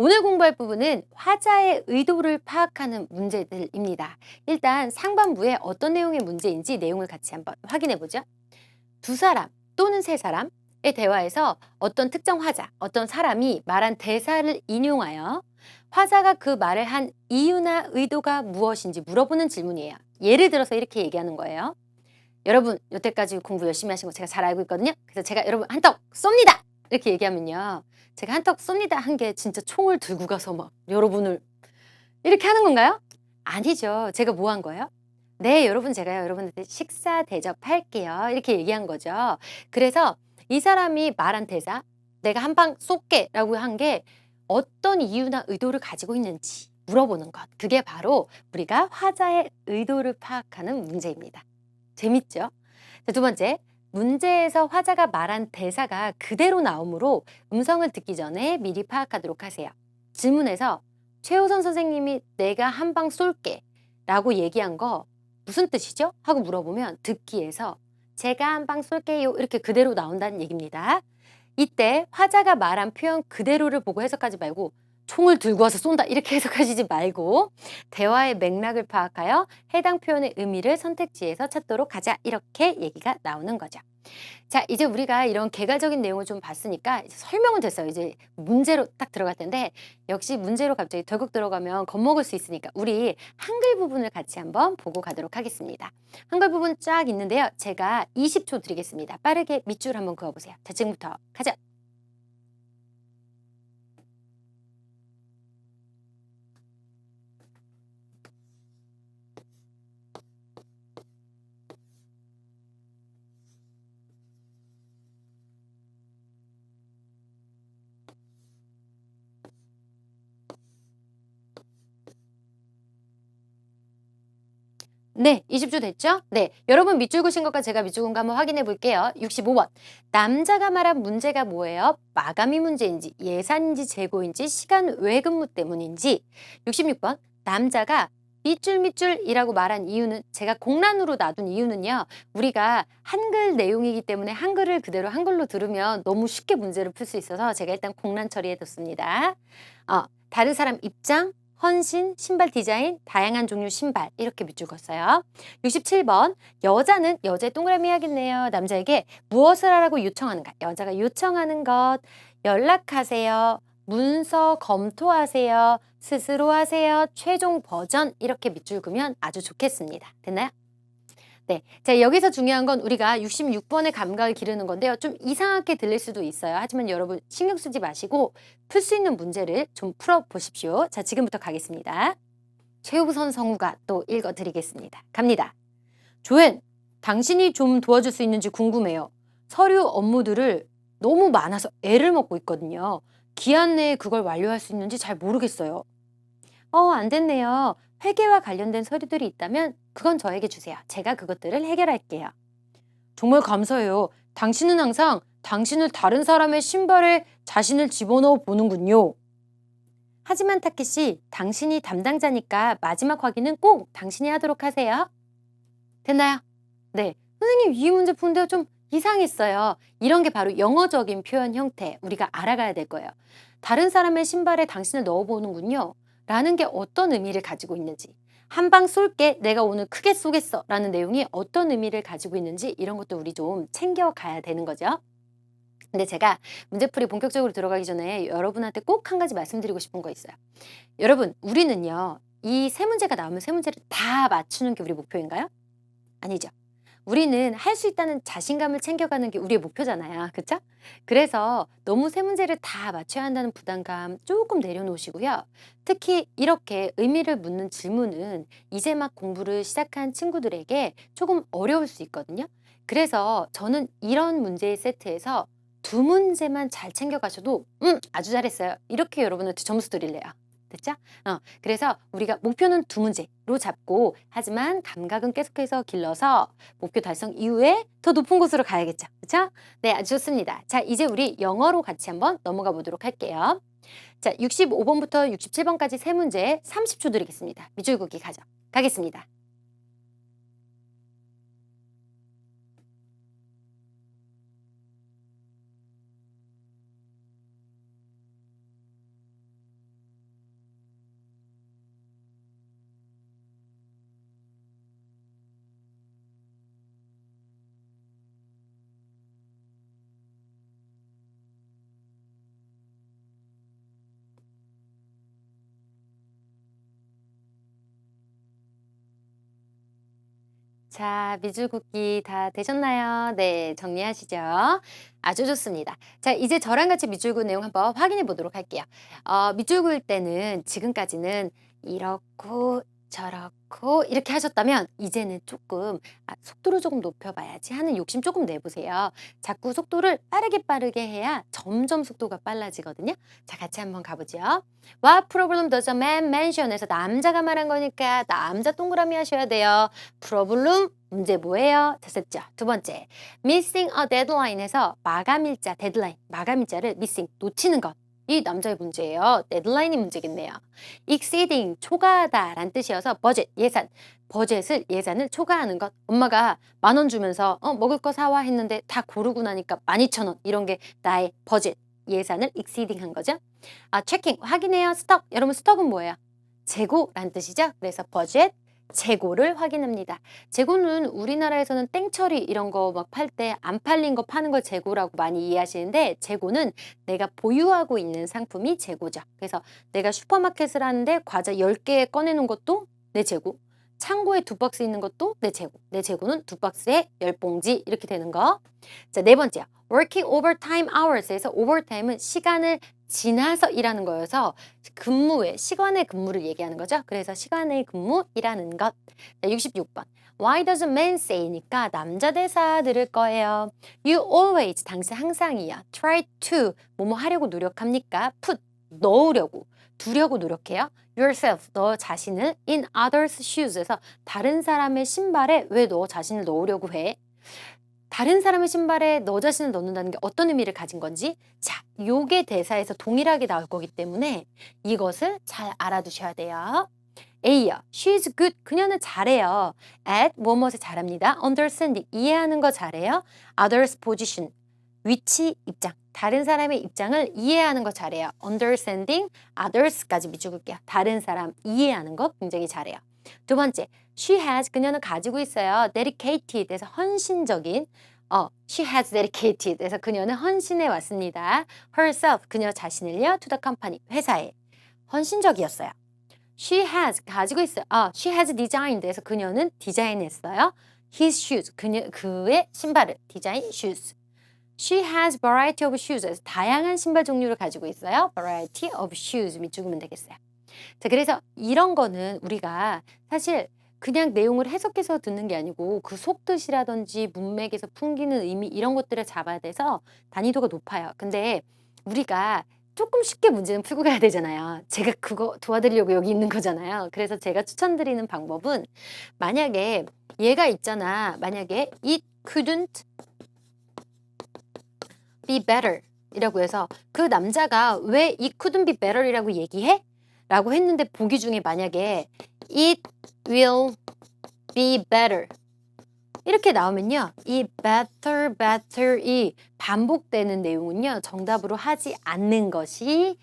오늘 공부할 부분은 화자의 의도를 파악하는 문제들입니다. 일단 상반부에 어떤 내용의 문제인지 내용을 같이 한번 확인해 보죠. 두 사람 또는 세 사람의 대화에서 어떤 특정 화자, 어떤 사람이 말한 대사를 인용하여 화자가 그 말을 한 이유나 의도가 무엇인지 물어보는 질문이에요. 예를 들어서 이렇게 얘기하는 거예요. 여러분 여태까지 공부 열심히 하신 거 제가 잘 알고 있거든요. 그래서 제가 여러분 한턱 쏩니다. 이렇게 얘기하면요. 제가 한턱 쏩니다 한 게 진짜 총을 들고 가서 막 여러분을 이렇게 하는 건가요? 아니죠. 제가 뭐 한 거예요? 네, 여러분 제가요. 여러분한테 식사 대접할게요. 이렇게 얘기한 거죠. 그래서 이 사람이 말한 대사 내가 한 방 쏠게 라고 한 게 어떤 이유나 의도를 가지고 있는지 물어보는 것. 그게 바로 우리가 화자의 의도를 파악하는 문제입니다. 재밌죠? 자, 두 번째, 문제에서 화자가 말한 대사가 그대로 나오므로 음성을 듣기 전에 미리 파악하도록 하세요. 질문에서 최호선 선생님이 내가 한 방 쏠게 라고 얘기한 거 무슨 뜻이죠? 하고 물어보면 듣기에서 제가 한 방 쏠게요 이렇게 그대로 나온다는 얘기입니다. 이때 화자가 말한 표현 그대로를 보고 해석하지 말고 총을 들고 와서 쏜다 이렇게 해석하시지 말고 대화의 맥락을 파악하여 해당 표현의 의미를 선택지에서 찾도록 하자 이렇게 얘기가 나오는 거죠. 자 이제 우리가 이런 개괄적인 내용을 좀 봤으니까 이제 설명은 됐어요. 이제 문제로 딱 들어갈 텐데 역시 문제로 갑자기 덜컥 들어가면 겁먹을 수 있으니까 우리 한글 부분을 같이 한번 보고 가도록 하겠습니다. 한글 부분 쫙 있는데요. 제가 20초 드리겠습니다. 빠르게 밑줄 한번 그어보세요. 자 지금부터 가자. 네, 20주 됐죠? 네, 여러분 밑줄 그신 것과 제가 밑줄 그은 거 한번 확인해 볼게요. 65번. 남자가 말한 문제가 뭐예요? 마감이 문제인지, 예산인지, 재고인지, 시간 외 근무 때문인지. 66번. 남자가 밑줄 밑줄이라고 말한 이유는 제가 공란으로 놔둔 이유는요. 우리가 한글 내용이기 때문에 한글을 그대로 한글로 들으면 너무 쉽게 문제를 풀 수 있어서 제가 일단 공란 처리해 뒀습니다. 어, 다른 사람 입장, 헌신, 신발 디자인, 다양한 종류 신발 이렇게 밑줄 걷어요. 67번 여자는 여자의 동그라미 해야겠네요. 남자에게 무엇을 하라고 요청하는가? 여자가 요청하는 것 연락하세요. 문서 검토하세요. 스스로 하세요. 최종 버전 이렇게 밑줄 그면 아주 좋겠습니다. 됐나요? 네. 자, 여기서 중요한 건 우리가 66번의 감각을 기르는 건데요. 좀 이상하게 들릴 수도 있어요. 하지만 여러분 신경 쓰지 마시고 풀 수 있는 문제를 좀 풀어 보십시오. 자, 지금부터 가겠습니다. 최우선 성우가 또 읽어 드리겠습니다. 갑니다. 조엔, 당신이 좀 도와줄 수 있는지 궁금해요. 서류 업무들을 너무 많아서 애를 먹고 있거든요. 기한 내에 그걸 완료할 수 있는지 잘 모르겠어요. 어, 안 됐네요. 회계와 관련된 서류들이 있다면 그건 저에게 주세요. 제가 그것들을 해결할게요. 정말 감사해요. 당신은 항상 당신을 다른 사람의 신발에 자신을 집어넣어 보는군요. 하지만 타케시, 당신이 담당자니까 마지막 확인은 꼭 당신이 하도록 하세요. 됐나요? 네. 선생님, 이 문제 푸는데요. 좀 이상했어요. 이런 게 바로 영어적인 표현 형태. 우리가 알아가야 될 거예요. 다른 사람의 신발에 당신을 넣어보는군요. 라는 게 어떤 의미를 가지고 있는지 한 방 쏠게 내가 오늘 크게 쏘겠어 라는 내용이 어떤 의미를 가지고 있는지 이런 것도 우리 좀 챙겨가야 되는 거죠. 근데 제가 문제풀이 본격적으로 들어가기 전에 여러분한테 꼭 한 가지 말씀드리고 싶은 거 있어요. 여러분 우리는요 이 세 문제가 나오면 세 문제를 다 맞추는 게 우리 목표인가요? 아니죠. 우리는 할 수 있다는 자신감을 챙겨가는 게 우리의 목표잖아요. 그쵸? 그래서 너무 세 문제를 다 맞춰야 한다는 부담감 조금 내려놓으시고요. 특히 이렇게 의미를 묻는 질문은 이제 막 공부를 시작한 친구들에게 조금 어려울 수 있거든요. 그래서 저는 이런 문제의 세트에서 두 문제만 잘 챙겨가셔도 음 아주 잘했어요. 이렇게 여러분한테 점수 드릴래요. 됐죠? 어, 그래서 우리가 목표는 두 문제로 잡고 하지만 감각은 계속해서 길러서 목표 달성 이후에 더 높은 곳으로 가야겠죠. 그렇죠? 네, 아주 좋습니다. 자, 이제 우리 영어로 같이 한번 넘어가 보도록 할게요. 자, 65번부터 67번까지 세 문제 30초 드리겠습니다. 밑줄 긋기 가죠. 가겠습니다. 자, 밑줄긋기 다 되셨나요? 네, 정리하시죠. 아주 좋습니다. 자, 이제 저랑 같이 밑줄 긋 내용 한번 확인해 보도록 할게요. 어, 밑줄 그을 때는 지금까지는 이렇고 저렇고 이렇게 하셨다면 이제는 조금 아, 속도를 조금 높여봐야지 하는 욕심 조금 내보세요. 자꾸 속도를 빠르게 빠르게 해야 점점 속도가 빨라지거든요. 자, 같이 한번 가보죠. What problem does a man mention에서 남자가 말한 거니까 남자 동그라미 하셔야 돼요. problem 문제 뭐예요? 됐었죠. 두 번째, missing a deadline에서 마감일자, 데드라인, 마감일자를 missing 놓치는 것. 이 남자의 문제예요. 데드라인이 문제겠네요. exceeding 초과하다 라는 뜻이어서 버젯 예산 버젯을 예산을 초과하는 것 엄마가 만 원 주면서 어 먹을 거 사와 했는데 다 고르고 나니까 12,000원 이런 게 나의 버젯 예산을 exceeding 한 거죠. 아 체킹 확인해요. 스톡 여러분 스톡은 뭐예요? 재고라는 뜻이죠. 그래서 버젯 재고를 확인합니다. 재고는 우리나라에서는 땡처리 이런 거 막 팔 때 안 팔린 거 파는 걸 재고라고 많이 이해하시는데 재고는 내가 보유하고 있는 상품이 재고죠. 그래서 내가 슈퍼마켓을 하는데 과자 10개 꺼내놓은 것도 내 재고. 창고에 두 박스 있는 것도 내 재고. 내 재고는 두 박스에 열 봉지 이렇게 되는 거. 자, 네 번째요. working overtime hours에서 overtime은 시간을 지나서 일하는 거여서 근무의 시간의 근무를 얘기하는 거죠. 그래서 시간의 근무 일하는 것. 자, 66번. Why does a man say니까 남자 대사 들을 거예요. You always 당신 항상이요. Try to 뭐뭐 하려고 노력합니까? Put 넣으려고 두려고 노력해요. Yourself 너 자신을 in others shoes에서 다른 사람의 신발에 왜 너 자신을 넣으려고 해? 다른 사람의 신발에 너 자신을 넣는다는 게 어떤 의미를 가진 건지 자, 요게 대사에서 동일하게 나올 거기 때문에 이것을 잘 알아두셔야 돼요. A요. She's good. 그녀는 잘해요. At 뭐뭇에 잘합니다. Understanding. 이해하는 거 잘해요. Others position. 위치, 입장. 다른 사람의 입장을 이해하는 거 잘해요. Understanding others까지 밑줄을게요. 다른 사람 이해하는 거 굉장히 잘해요. 두 번째, she has 그녀는 가지고 있어요. dedicated에서 헌신적인 어, she has dedicated. 에서 그녀는 헌신해 왔습니다. herself 그녀 자신을요 to the company 회사에 헌신적이었어요. she has 가지고 있어요. 아, she has designed. 에서 그녀는 디자인했어요. his shoes 그녀 그의 신발을 디자인 shoes. She has variety of shoes. 에서 다양한 신발 종류를 가지고 있어요. variety of shoes 밑줄 그면 되겠어요. 자, 그래서 이런 거는 우리가 사실 그냥 내용을 해석해서 듣는 게 아니고 그 속뜻이라든지 문맥에서 풍기는 의미 이런 것들을 잡아야 돼서 난이도가 높아요. 근데 우리가 조금 쉽게 문제는 풀고 가야 되잖아요. 제가 그거 도와드리려고 여기 있는 거잖아요. 그래서 제가 추천드리는 방법은 만약에 얘가 있잖아. 만약에 it couldn't be better 이라고 해서 그 남자가 왜 it couldn't be better이라고 얘기해? 라고 했는데 보기 중에 만약에 it will be better 이렇게 나오면요. 이 better, better이 반복되는 내용은요. 정답으로 하지 않는 것이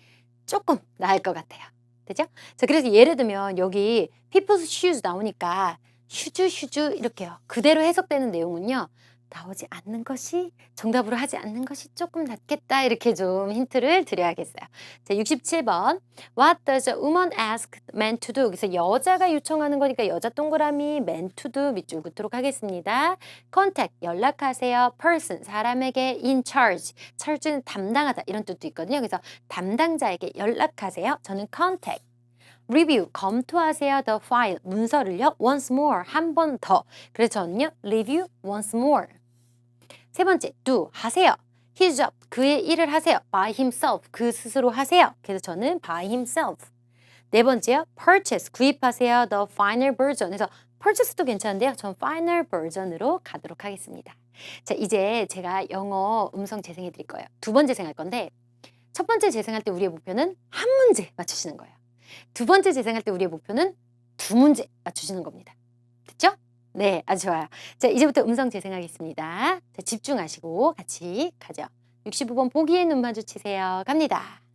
조금 나을 것 같아요. 되죠? 자, 그래서 예를 들면 여기 people's shoes 나오니까 슈즈, 슈즈 이렇게요. 그대로 해석되는 내용은요. 나오지 않는 것이 정답으로 하지 않는 것이 조금 낫겠다 이렇게 좀 힌트를 드려야겠어요. 자, 67번 What does a woman ask man to do? 그래서 여자가 요청하는 거니까 여자 동그라미 man to do 밑줄 긋도록 하겠습니다. contact 연락하세요. person 사람에게 in charge charge는 담당하다 이런 뜻도 있거든요. 그래서 담당자에게 연락하세요. 저는 contact review 검토하세요 the file 문서를요 once more 한 번 더 그래서 저는요 review once more 세 번째 do 하세요. His job 그의 일을 하세요. By himself 그 스스로 하세요. 그래서 저는 by himself. 네 번째요 purchase 구입하세요. The final version. 그래서 purchase도 괜찮은데요. 전 final version으로 가도록 하겠습니다. 자 이제 제가 영어 음성 재생해 드릴 거예요. 두 번째 재생할 건데 첫 번째 재생할 때 우리의 목표는 한 문제 맞추시는 거예요. 두 번째 재생할 때 우리의 목표는 두 문제 맞추시는 겁니다. 됐죠? 네, 아주 좋아요. 자, 이제부터 음성 재생하겠습니다. 자, 집중하시고 같이 가죠. 65번 보기에 눈 마주치세요. 갑니다.